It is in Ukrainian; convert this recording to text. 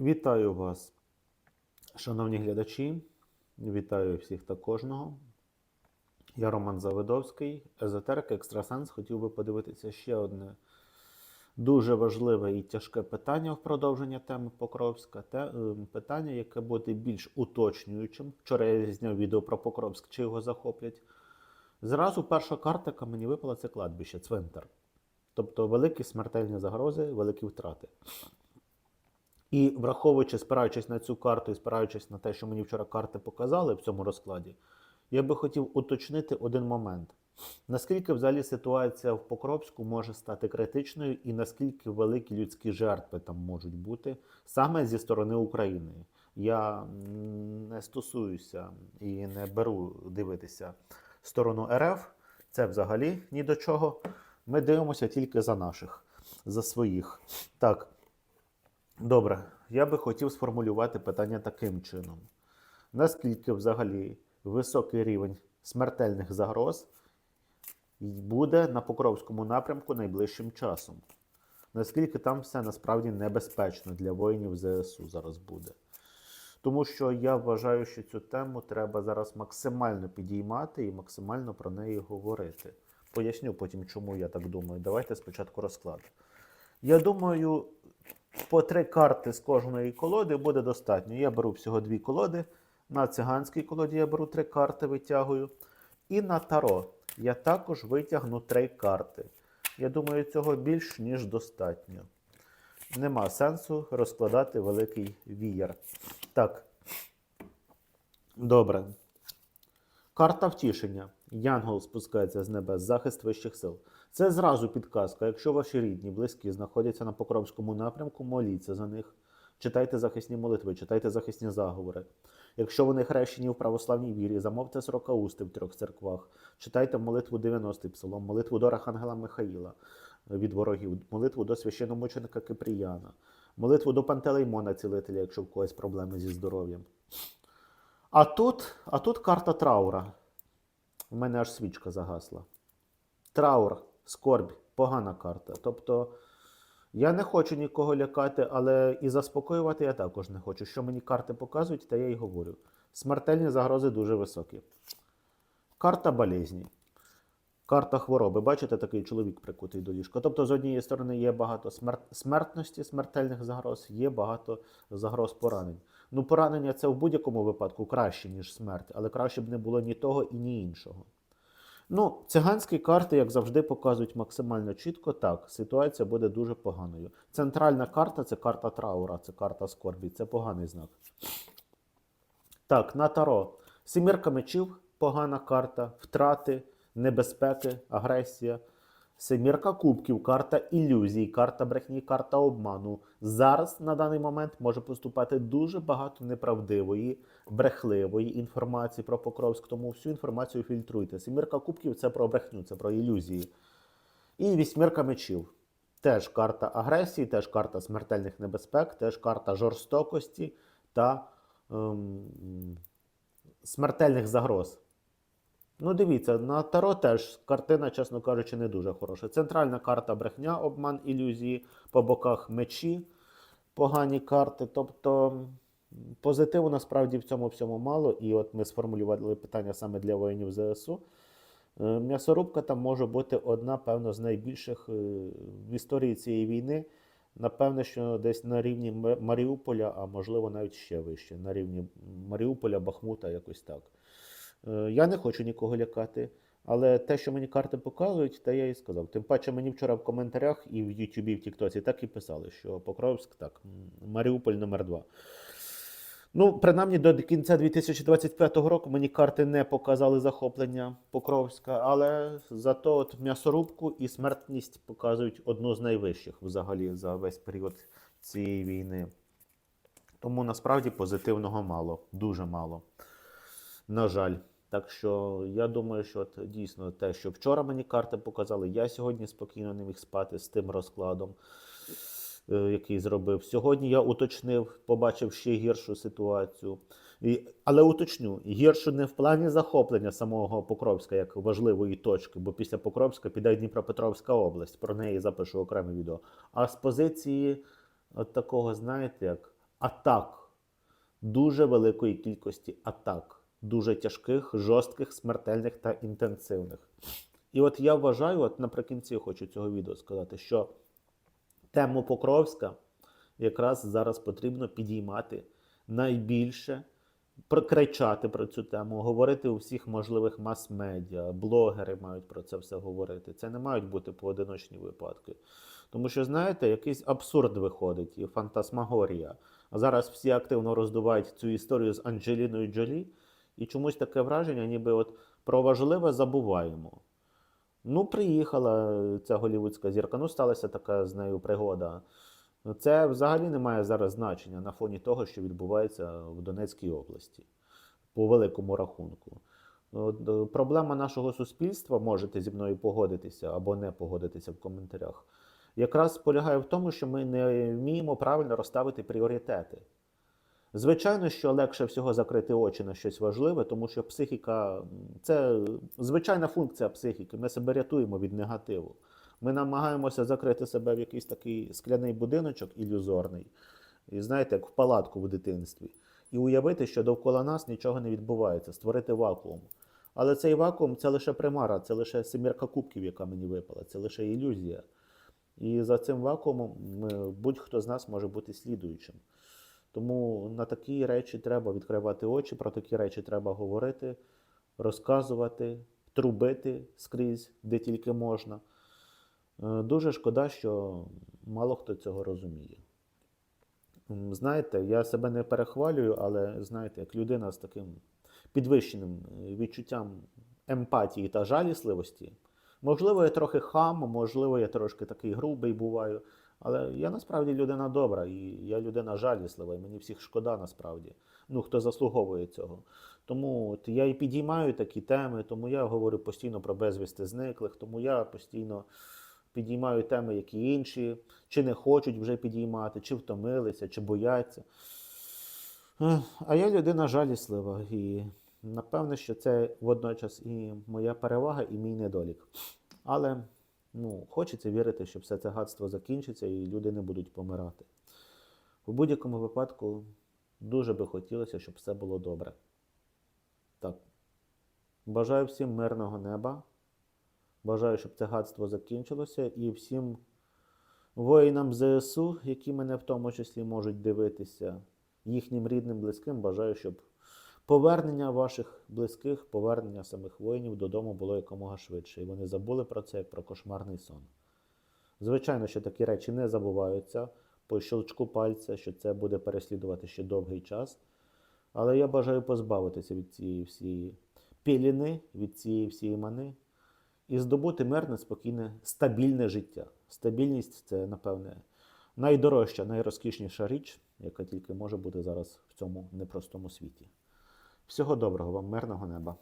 Вітаю вас, шановні глядачі. Вітаю всіх та кожного. Я Роман Завидовський, езотерик, екстрасенс. Хотів би подивитися ще одне дуже важливе і тяжке питання в продовження теми Покровська. Те, е, питання, яке буде більш уточнюючим. Вчора я зняв відео про Покровськ, чи його захоплять. Зразу перша карта, яка мені випала, це кладбище, цвинтар. Тобто великі смертельні загрози, великі втрати. І враховуючи, спираючись на цю карту і спираючись на те, що мені вчора карти показали в цьому розкладі, я би хотів уточнити один момент. Наскільки взагалі ситуація в Покровську може стати критичною, і наскільки великі людські жертви там можуть бути саме зі сторони України? Я не стосуюся і не беру дивитися сторону РФ. Це взагалі ні до чого. Ми дивимося тільки за наших, за своїх. Так. Добре, я би хотів сформулювати питання таким чином: наскільки взагалі високий рівень смертельних загроз буде на Покровському напрямку найближчим часом? Наскільки там все насправді небезпечно для воїнів ЗСУ зараз буде? Тому що я вважаю, що цю тему треба зараз максимально підіймати і максимально про неї говорити. Поясню потім, чому я так думаю. Давайте спочатку розклад. Я думаю, по три карти з кожної колоди буде достатньо. Я беру всього дві колоди. На циганській колоді я беру три карти, витягую. І на таро я також витягну три карти. Я думаю, цього більш ніж достатньо. Нема сенсу розкладати великий віяр. Так. Добре. Карта втішення. Янгол спускається з небес, захист вищих сил. Це зразу підказка. Якщо ваші рідні, близькі знаходяться на Покровському напрямку, моліться за них. Читайте захисні молитви, читайте захисні заговори. Якщо вони хрещені в православній вірі, замовте сорокаусти в трьох церквах, читайте молитву 90-й псалом, молитву до Архангела Михаїла від ворогів, молитву до священномученика Кипріяна, молитву до Пантелеймона цілителя, якщо в когось проблеми зі здоров'ям. А тут, а тут карта траура. У мене аж свічка загасла. Траур, скорбь, погана карта. Тобто я не хочу нікого лякати, але і заспокоювати я також не хочу. Що мені карти показують, та я й говорю. Смертельні загрози дуже високі. Карта болезні. Карта хвороби. Бачите, такий чоловік прикутий до ліжка. Тобто, з однієї сторони, є багато смер... смертності, смертельних загроз, є багато загроз поранень. Ну, поранення це в будь-якому випадку краще, ніж смерть, але краще б не було ні того і ні іншого. Ну, циганські карти, як завжди, показують максимально чітко. Так, ситуація буде дуже поганою. Центральна карта це карта траура, це карта скорбі, це поганий знак. Так, на таро. Сімірка мечів, погана карта, втрати, небезпеки, агресія. Семірка кубків, карта ілюзій, карта брехні, карта обману. Зараз на даний момент може поступати дуже багато неправдивої, брехливої інформації про Покровськ, тому всю інформацію фільтруйте. Семірка кубків це про брехню, це про ілюзії. І вісьмірка мечів. Теж карта агресії, теж карта смертельних небезпек, теж карта жорстокості та ем, смертельних загроз. Ну, дивіться, на Таро теж картина, чесно кажучи, не дуже хороша. Центральна карта брехня, обман, ілюзії, по боках мечі, погані карти. Тобто позитиву насправді в цьому всьому мало. І от ми сформулювали питання саме для воїнів ЗСУ. Е, М'ясорубка там може бути одна, певно, з найбільших е, в історії цієї війни. Напевне, що десь на рівні Маріуполя, а можливо навіть ще вище, на рівні Маріуполя, Бахмута, якось так. Е, Я не хочу нікого лякати, але те, що мені карти показують, те я і сказав. Тим паче мені вчора в коментарях і в Ютубі, і в Тіктоці так і писали, що Покровськ так, Маріуполь номер 2 Ну, принаймні до кінця 2025 року мені карти не показали захоплення Покровська, але зато от м'ясорубку і смертність показують одну з найвищих взагалі за весь період цієї війни. Тому насправді позитивного мало, дуже мало. На жаль. Так що я думаю, що от дійсно те, що вчора мені карти показали, я сьогодні спокійно не міг спати з тим розкладом, е, який зробив. Сьогодні я уточнив, побачив ще гіршу ситуацію. І, але уточню, гіршу не в плані захоплення самого Покровська як важливої точки, бо після Покровська піде Дніпропетровська область, про неї запишу окреме відео. А з позиції от такого, знаєте, як атак, дуже великої кількості атак, дуже тяжких, жорстких, смертельних та інтенсивних. І от я вважаю, от наприкінці хочу цього відео сказати, що тему Покровська якраз зараз потрібно підіймати найбільше, кричати про цю тему, говорити у всіх можливих мас-медіа, блогери мають про це все говорити. Це не мають бути поодиночні випадки. Тому що, знаєте, якийсь абсурд виходить і фантасмагорія. А зараз всі активно роздувають цю історію з Анджеліною Джолі, і чомусь таке враження, ніби от про важливе забуваємо. Ну, приїхала ця голівудська зірка, ну сталася така з нею пригода. Це взагалі не має зараз значення на фоні того, що відбувається в Донецькій області по великому рахунку. От, е, Проблема нашого суспільства, можете зі мною погодитися або не погодитися в коментарях, якраз полягає в тому, що ми не вміємо правильно розставити пріоритети. Звичайно, що легше всього закрити очі на щось важливе, тому що психіка це звичайна функція психіки. Ми себе рятуємо від негативу. Ми намагаємося закрити себе в якийсь такий скляний будиночок ілюзорний, і знаєте, як в палатку в дитинстві, і уявити, що довкола нас нічого не відбувається, створити вакуум. Але цей вакуум це лише примара, це лише семірка кубків, яка мені випала, це лише ілюзія. І за цим вакуумом будь-хто з нас може бути слідуючим. Тому на такі речі треба відкривати очі, про такі речі треба говорити, розказувати, трубити скрізь, де тільки можна. Е, Дуже шкода, що мало хто цього розуміє. Знаєте, я себе не перехвалюю, але знаєте, як людина з таким підвищеним е, відчуттям емпатії та жалісливості, можливо, я трохи хам, можливо, я трошки такий грубий буваю, але я насправді людина добра, і я людина жаліслива, і мені всіх шкода насправді. Ну, хто заслуговує цього. Тому от я і підіймаю такі теми, тому я говорю постійно про безвісти зниклих, тому я постійно підіймаю теми, які інші, чи не хочуть вже підіймати, чи втомилися, чи бояться. А я людина жаліслива, і напевне, що це водночас і моя перевага, і мій недолік. Але ну, хочеться вірити, що все це гадство закінчиться і люди не будуть помирати. У будь-якому випадку дуже би хотілося, щоб все було добре. Так. Бажаю всім мирного неба. Бажаю, щоб це гадство закінчилося, і всім воїнам ЗСУ, які мене в тому числі можуть дивитися, їхнім рідним, близьким, бажаю, щоб повернення ваших близьких, повернення самих воїнів додому було якомога швидше. І вони забули про це як про кошмарний сон. Звичайно, що такі речі не забуваються по щелчку пальця, що це буде переслідувати ще довгий час. Але я бажаю позбавитися від цієї всієї піліни, від цієї всієї мани і здобути мирне, спокійне, стабільне життя. Стабільність це, напевне, найдорожча, найрозкішніша річ, яка тільки може бути зараз в цьому непростому світі. Всього доброго вам, мирного неба!